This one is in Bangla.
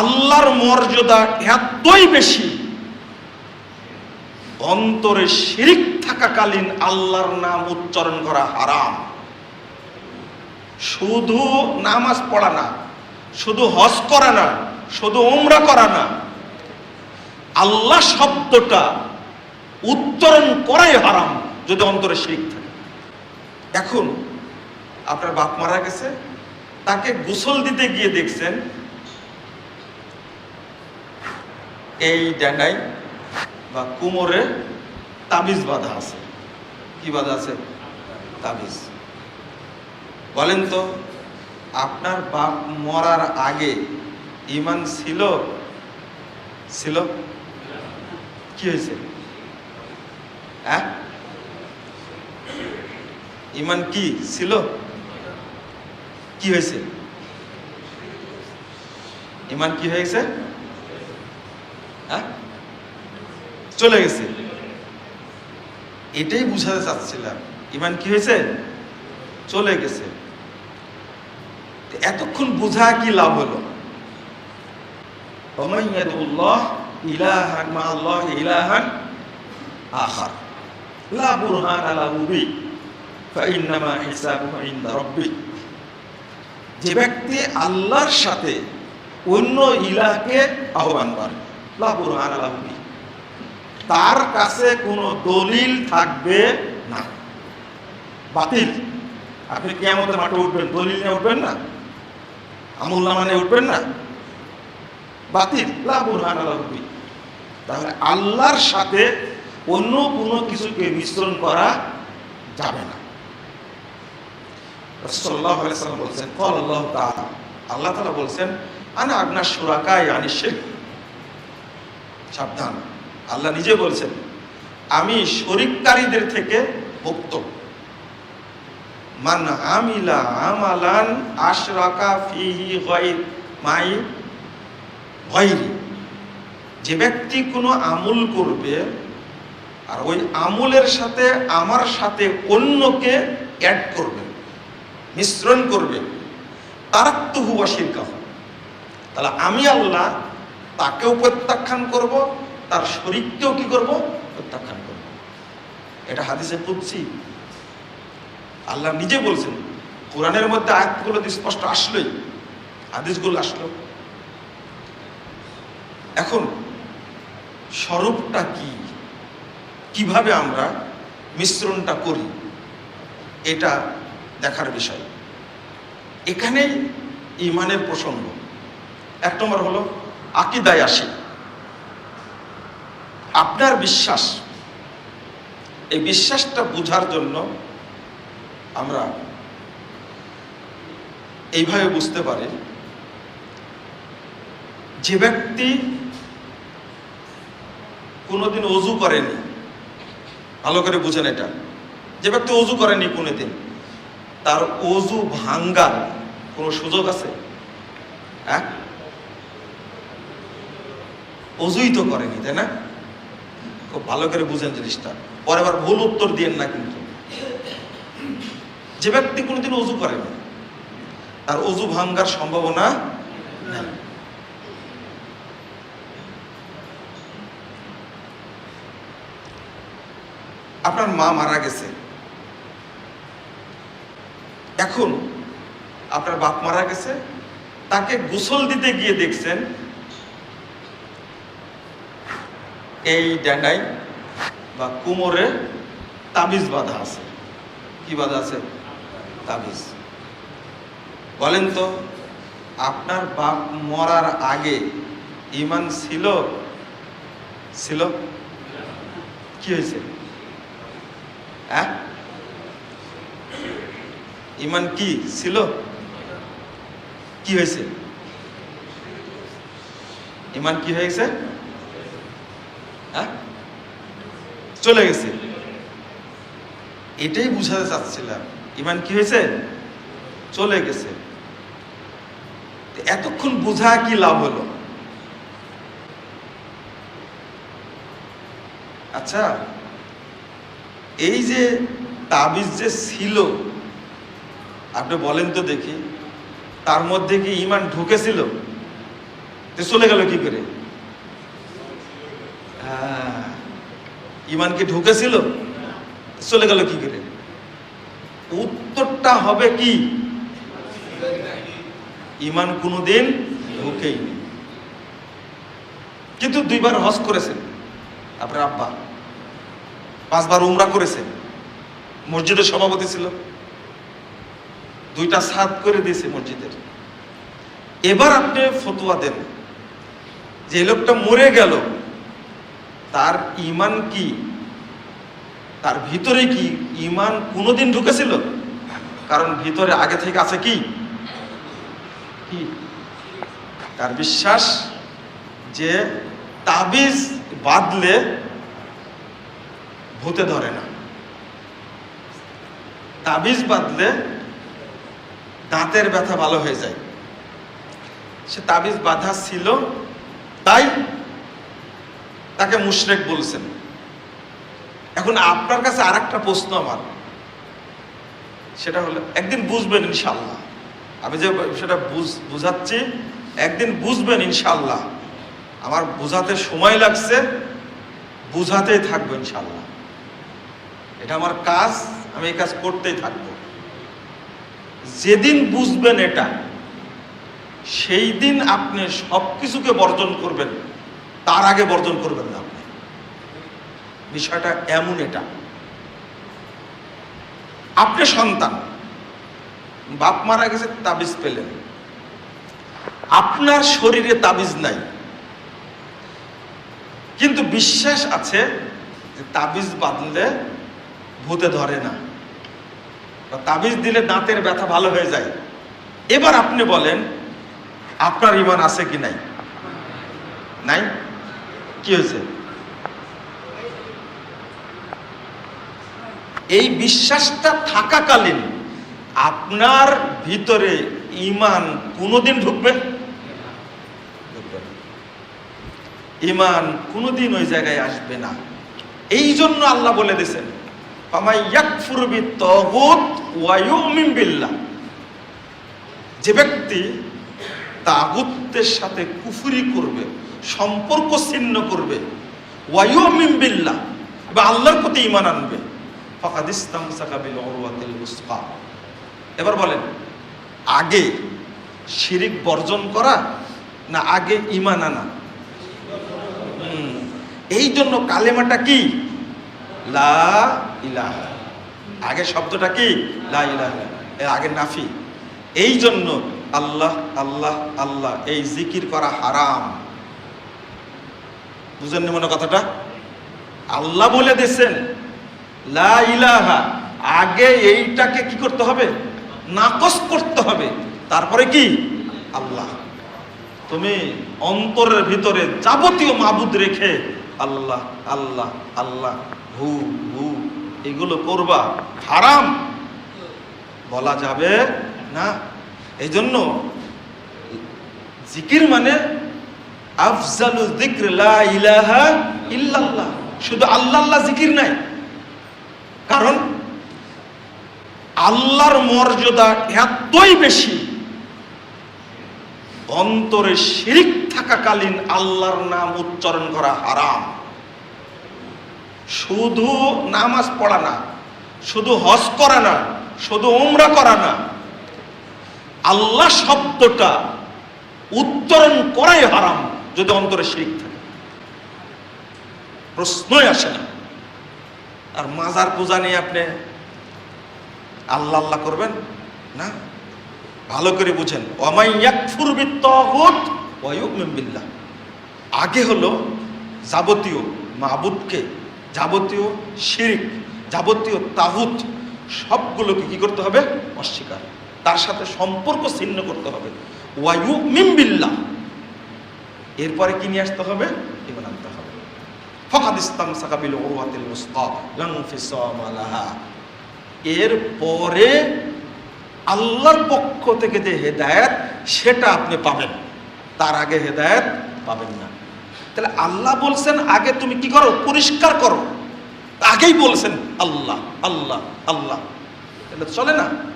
আল্লাহর মর্যাদা এতই বেশি। অন্তরে শিরিক থাকাকালীন আল্লাহর নাম উচ্চারণ করা হারাম। শুধু নামাজ পড়া না, শুধু হজ করা না, শুধু উমরা করা না, আল্লাহ শব্দটা উচ্চারণ করাই হারাম যদি অন্তরে শিরিক থাকে। এখন আপনার বাপ মারা গেছে, তাকে গোসল দিতে গিয়ে দেখছেন এই ডাঙ্গাই বা কুমোরে তাবিজ বাঁধা আছে। কি বাঁধা আছে? তাবিজ। বলেন তো, আপনার বাপ মরার আগে ইমান ছিল? ছিল? কি হয়েছে? হ্যাঁ? ইমান কি ছিল? কি হয়েছে? ইমান কি হয়েছে? হ্যাঁ? চলে গেছে। এটাই বুঝাতে চাচ্ছিলাম। ইমান কি হয়েছে? চলে গেছে। এতক্ষণ বোঝা কি লাভ হলো? যে ব্যক্তি আল্লাহর সাথে অন্য ইলাহকে আহ্বান করে। তার কাছে কোনো দলিল থাকবে না। বাতিল। আপনি কেমতের মাঠে উঠবেন, দলিল নিয়ে উঠবেন না? আমুল্লা মানে উঠবেন না? বাতিল। তাহলে আল্লাহর সাথে অন্য কোনো কিছুকে মিশ্রণ করা যাবে না। বলছেন, কল আল্লাহ আল্লাহ তাআলা বলছেন, আনা আপনার সুরাকায় আনি সাবধান। আল্লাহ নিজে বলছেন, আমি শরিককারীদের থেকে মুক্ত। মান আমিলা আমালান আশরাকা ফিহি গায়র মাই গায়রি। যে ব্যক্তি কোনো আমল করবে, আর ওই আমলের সাথে আমার সাথে অন্যকে অ্যাড করবে, মিশ্রণ করবে তার তো হুয়া শিরকা তাহলে আমি আল্লাহ তাকেও প্রত্যাখ্যান করব, তার শরীরকেও কি করব? প্রত্যাখ্যান করব। এটা হাদিসে কুদসি আল্লাহ নিজে বলছেন, কোরআনের মধ্যে আয়াতগুলো স্পষ্ট আসলোই, হাদিসগুলো আসলো। এখন, স্বরূপটা কি? কীভাবে আমরা মিশ্রণটা করি? এটা দেখার বিষয়। এখানেই ইমানের প্রসঙ্গ। এক নম্বর হলো আকিদায় আসি। আপনার বিশ্বাস, এই বিশ্বাসটা বুঝার জন্য আমরা এইভাবে বুঝতে পারি যে ব্যক্তি কোনোদিন অজু করেনি। ভালো করে বুঝেন এটা। যে ব্যক্তি অজু করেনি কোনোদিন, তার অজু ভাঙ্গার কোনো সুযোগ আছে? হ্যাঁ? অজুই তো করেনি, তাই না? খুব ভালো করে বুঝেন জিনিসটা। পরে আবার ভুল উত্তর দিয়েন না কিন্তু। যে ব্যক্তি কোনোদিন অজু করেনি, তার অজু ভাঙ্গার সম্ভাবনা আপনার মা মারা গেছে। এখন আপনার বাপ মারা গেছে, তাকে গোসল দিতে গিয়ে দেখছেন এই ডান্ডাই বা কুমোরে তাবিজ বাঁধা আছে। কি বাঁধা আছে? তাবিজ। বলেন তো, আপনার বাপ মরার আগে ইমান ছিল? ছিল? কি হয়েছে? হ্যাঁ? ইমান কি ছিল? কি হয়েছে? ইমান কি হয়েছে হ্যাঁ চলে গেছে। এটাই বুঝাতে চাচ্ছিলাম। ইমান কি হয়েছে? চলে গেছে। এতক্ষণ বোঝা কি লাভ হলো? আচ্ছা এই যে তাবিজ যে ছিল, আপনি বলেন তো দেখি, তার মধ্যে কি ইমান ঢুকেছিল? চলে গেল কি করে? ইমান কি ঢুকেছিল, চলে গেল কি করে? উত্তরটা হবে কি? ইমান কোনোদিন ঢুকেই কিন্তু দুইবার হজ করেছেন, আপনার আব্বা। পাঁচবার উমরা করেছেন, মসজিদের সভাপতি ছিল। দুইটা সাদ করে দিয়েছে মসজিদের। এবার আপনি ফতুয়া দেন, যে লোকটা মরে গেল তার ইমান কি? তার ভিতরে কি ইমান কোনোদিন ঢুকেছিল? কারণ ভিতরে আগে থেকে আছে কি? তার বিশ্বাস যে তাবিজ বাদলে ভূতে ধরে না। তাবিজ বাঁধলে দাঁতের ব্যথা ভালো হয়ে যায়। সে তাবিজ বাঁধা ছিল, তাই তাকে মুশরেক বলছেন। এখন আপনার কাছে আর একটা প্রশ্ন আমার। সেটা হলো, একদিন বুঝবেন ইনশাল্লাহ আমি যে সেটা বুঝ, বুঝাচ্ছি, একদিন বুঝবেন ইনশাল্লাহ আমার বোঝাতে সময় লাগছে, বুঝাতেই থাকব ইনশাল্লাহ এটা আমার কাজ, আমি এই কাজ করতেই থাকব। যেদিন বুঝবেন এটা, সেই দিন আপনি সব কিছুকে বর্জন করবেন। তার আগে বর্জন করবেন না আপনি। বিষয়টা এমন এটা। আপনি সন্তান, বাপ মারা গেছে, তাবিজ পেলেন। আপনার শরীরে তাবিজ নাই। কিন্তু বিশ্বাস আছে যে তাবিজ বাঁধলে ভূতে ধরে না। তাবিজ দিলে দাঁতের ব্যথা ভালো হয়ে যায়। এবার আপনি বলেন, আপনার ইমান আছে কি নাই? নাই? কি হয়েছে? এই বিশ্বাসটা থাকাকালীন আপনার ভিতরে ইমান কোনোদিন ঢুকবে? ইমান কোনোদিন ওই জায়গায় আসবে না। এই জন্য আল্লাহ বলে দিয়েছেন যে ব্যক্তি তাগুতের সাথে কুফুরি করবে সম্পর্ক ছিন্ন করবে। বিল্লাহ বা আল্লাহর প্রতি ঈমান আনবে। ফাকাদ ইস্তামসাকা বিল উরওয়াতিল উসকা। এবার বলেন, আগে শিরিক বর্জন করা না আগে ঈমান আনা? এই জন্য কালেমাটা কি? লা ইলাহা। আগে শব্দটা কি? লা ইলাহা। আগে নাফি। এই জন্য আল্লাহ আল্লাহ আল্লাহ এই জিকির করা হারাম। বুঝেননি মনে কথাটা? আল্লাহ বলে দিয়েছেন, লা আগে এইটাকে কি করতে হবে? নাকচ করতে হবে। তারপরে কি? আল্লাহ। তুমি অন্তরের ভিতরে যাবতীয় মাবুদ রেখে আল্লাহ আল্লাহ আল্লাহ, হু হু, এগুলো করবা। হারাম। বলা যাবে না। এই জন্য জিকির মানে আফজালু যিকর লা ইলাহা ইল্লাল্লাহ। শুধু আল্লাহ আল্লাহ জিকির নাই। কারণ আল্লাহর মর্যাদা এতই বেশি, অন্তরে শিরিক থাকাকালীন আল্লাহর নাম উচ্চারণ করা হারাম। শুধু নামাজ পড়া না, শুধু হজ করা না, শুধু উমরা করা না, আল্লাহ শব্দটা উচ্চারণ করাই হারাম। যদি অন্তরে শিরিক থাকে। প্রশ্নই আসে না। আর মাজার পূজা নিয়ে আপনি আল্লাহ আল্লাহ করবেন? না? ভালো করে বুঝেন। বিল্লাহ। আগে হলো যাবতীয় মাবুদকে, যাবতীয় শিরিক, যাবতীয় তাগুত, সবগুলোকে কি করতে হবে? অস্বীকার। তার সাথে সম্পর্ক ছিন্ন করতে হবে। ওয়া ইউমিন বিল্লাহ। এরপরে কি নিয়ে আসতে হবে? ইমান আনতে হবে। ফকাদ ইসলাম সাকাবিল উরওয়াতিল মুসকা লাং ফিসামা লাহা। এর পরে আল্লাহর পক্ষ থেকে যে হেদায়েত, সেটা আপনি পাবেন। তার আগে হেদায়েত পাবেন না। তাহলে আল্লাহ বলছেন, আগে তুমি কি করো? পরিষ্কার করো। আগেই বলছেন, আল্লাহ আল্লাহ আল্লাহ। তাহলে চলে না?